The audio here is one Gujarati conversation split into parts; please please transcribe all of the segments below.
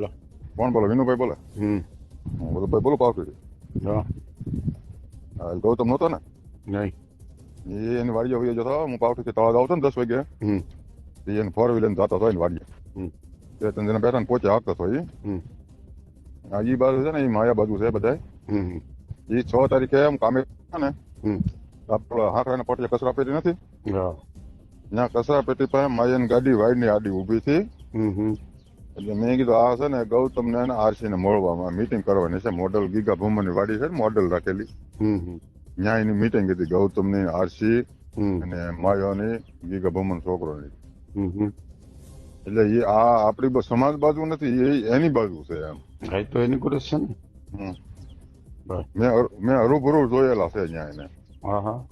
બોલો કોણ બોલો વિનુભાઈ બોલે હમ હું બોલો ભાઈ બોલો પાવથી હા ગૌતમ નહોતો ને નહીં એ એની વાડીએ વયો જતો હું પાવથી તળાવ આવતો ને દસ વાગે હમ એને ફોર વ્હીલર જતો હતો એની વાડીએ હમ એ ત્રણ જણા બેઠા ને પોચે આવતો હતો એ હમ આ એ બાજુ છે ને એ માયા બાજુ છે બધા હમ એ છ તારીખે એમ કામે ને આપણે આપડે હાંકડાના કચરા પેટી નથી હા ત્યાં કચરા પેટી પર માયાની ગાડી વાઈડની આડી ઊભી હતી એટલે મેં કીધું આ છે ને ગૌતમ ને આરસી ને મળવામાં મીટિંગ કરવાની છે. મોડલ ગીગા ભૂમની વાડી છે ને મોડલ રાખેલી. ન્યાયની મીટિંગ હતી ગૌતમની આરસી અને માયાની ગીગા ભૂમન છોકરોની. હમ હમ. એટલે એ આ આપણી સમાજ બાજુ નથી એ એની બાજુ છે એમ. તો એની કોરેસ છે ને. મેં મેં હરુભરું જોયેલા છે ત્યાં એને હા. હા.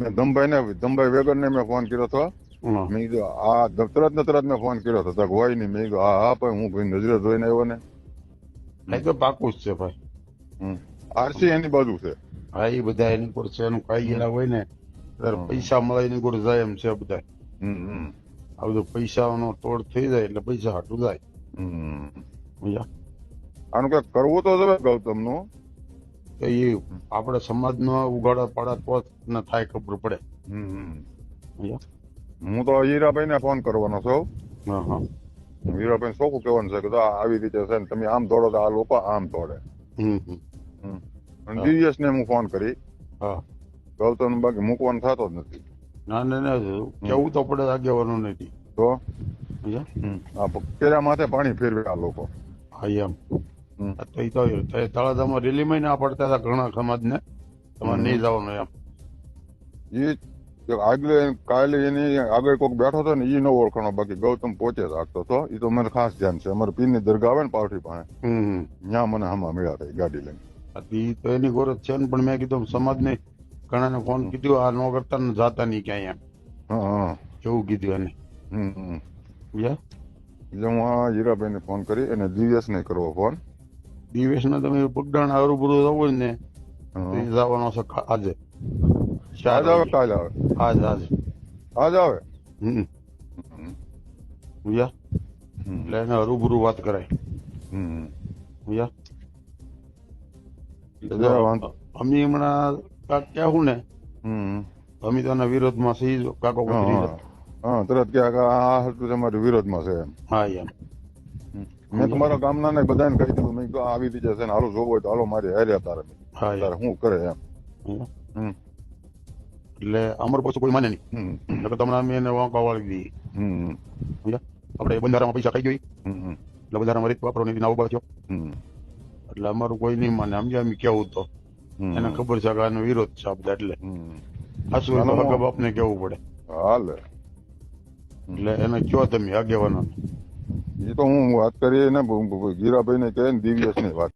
મેં ધમભાઈ ને ધમભાઈ વેગર ને મેં ફોન કર્યો હતો. મેં કીધું આ તરત ને તરત મેં ફોન કર્યો. હતો તો હોય નહીં. મેં કીધું હા હા પણ હું ભાઈ નજરે જોઈને આવ્યો ને. નહીં તો પાકું જ છે ભાઈ. હમ. આરસી એની બાજુ છે. હા એ બધા એની પર છે. એનું ખાઈ ગયેલા હોય ને ત્યારે પૈસા મળે એની ગોળ જાય એમ છે બધા હમ, હમ, આ બધું પૈસાનો તોડ થઈ જાય એટલે પૈસા હાટું જાય. હમ. આનું કઈ કરવું તો તમે ગૌતમનું તો એ આપણે સમાજનો ઉગાડા પાડા તો ને થાય ખબર પડે. સમજ્યા? હું તો હીરાભાઈ ને ફોન કરવાનો છું. હા હા. હીરાભાઈ શું કહેવાનું છે કે આ આવી રીતે છે ને તમે આમ દોડો તો આ લોકો આમ દોડે. હા. ને હું ફોન કરી. હા. ગૌતમ બાકી મૂકવાનું થતો જ નથી. ના ના ના કેવું તો પડે આગેવાનું નથી. તો? કેરા માથે પાણી ફેરવે આ લોકો. હા એમ. તો એ તો તળાજામાં રેલીમાં ના પડતા હતા ઘણા સમાજને. તમારે નહીં જવાનું એમ. ઈ કે આગલે કાલે એની આગળ કોઈક બેઠો હતો ને એ ન ઓળખાણો બાકી ગૌતમ પોતે રાખતો હતો. એ તો મને ખાસ ધ્યાન છે. અમારે પીરની દરગાહ આવે ને પાવઠી પાસે ત્યાં મને હમણાં મળ્યા હતા ગાડી લઈને. એ તો એની ગોરત છે ને પણ મેં કીધું સમાજને ઘણાને ફોન કીધું આ નો કરતા ને જાતા નહીં ક્યાંય એમ. હા કેવું કીધું એને. હમ? એટલે હું આ હીરાભાઈને ફોન કરી અને દિવ્યેશ ને કરવો ફોન દિવેશને તમે પગડાણ આવરું બધું થવું ને. જવાનો છે આજે. આજ આવે. કાલે આવે આજ આજ આજ આવે હમ. સમજ્યા? એટલે એને રૂબરૂ વાત કરાય હમ. સમજ્યા? અમે હમણાં કાંક કહેવું ને હમ અમે તો એના વિરોધમાં સહી કાકો હા, તરત કે આ હતું તમારી વિરોધમાં છે એમ હા એમ મેં તમારા ગામના ને બધાને કહી દીધું મેં આવી રીતે છે ને હાલો જોવો હોય તો હાલો મારી હેર્યા તારે હા તારે શું કરે એમ? હમ. એટલે અમારું પાછું કોઈ માને નહીં. એટલે તમને અમે એને વાંકા વાળી દઈએ. સમજ્યા? આપણે બંધારામાં પૈસા ખાઈ હમ. એટલે બંધારામાં રીત વાપરો નહીં ના ઊભા થયો. એટલે અમારું કોઈ નહીં માને. સમજ્યા? અમે કેવું તો. એને ખબર છે કે આનો વિરોધ છે આ બધા એટલે. ના, બાપને કેવું પડે? હાલે. એટલે એને કયો તમે આગેવાનો? એ તો હું વાત કરી ને ગીરાભાઈ ને કહે ને દિવ્યેશની વાત